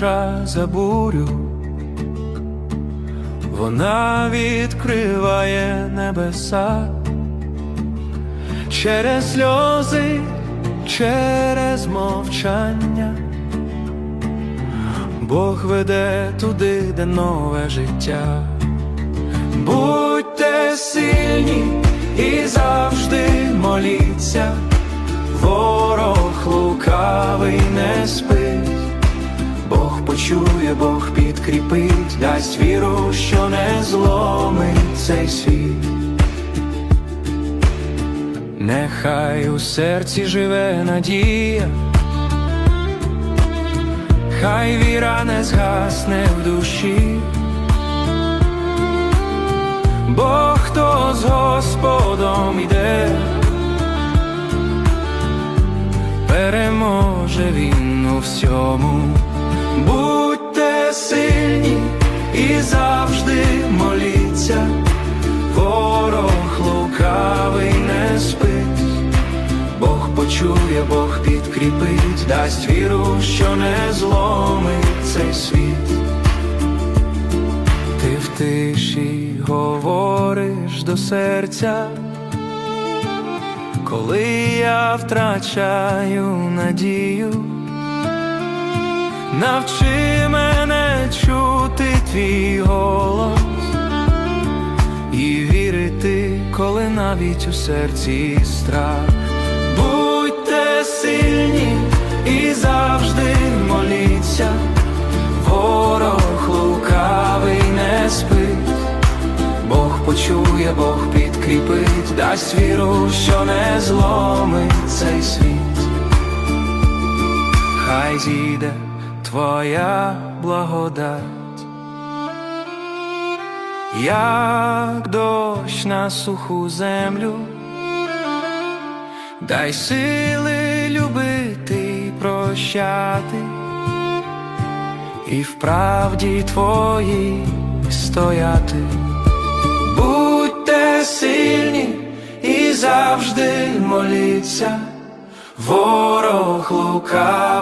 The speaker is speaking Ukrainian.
перша за бурю, вона відкриває небеса через сльози, через мовчання. Бог веде туди, де нове життя. Будьте сильні і завжди моліться, ворог лукавий не спить, почує, Бог підкріпить, дасть віру, що не зломить цей світ. Нехай у серці живе надія, хай віра не згасне в душі. Бо хто з Господом іде, переможе він у всьому. Почує, Бог підкріпить, дасть віру, що не зломить цей світ. Ти в тиші говориш до серця, коли я втрачаю надію, навчи мене чути твій голос і вірити, коли навіть у серці страх. І завжди моліться. Ворог лукавий не спить, Бог почує, Бог підкріпить, дасть віру, що не зломить цей світ. Хай зійде твоя благодать, як дощ на суху землю, дай сили любити прощати і в правді твоїй стояти. Будьте сильні і завжди моліться, ворог лукавий.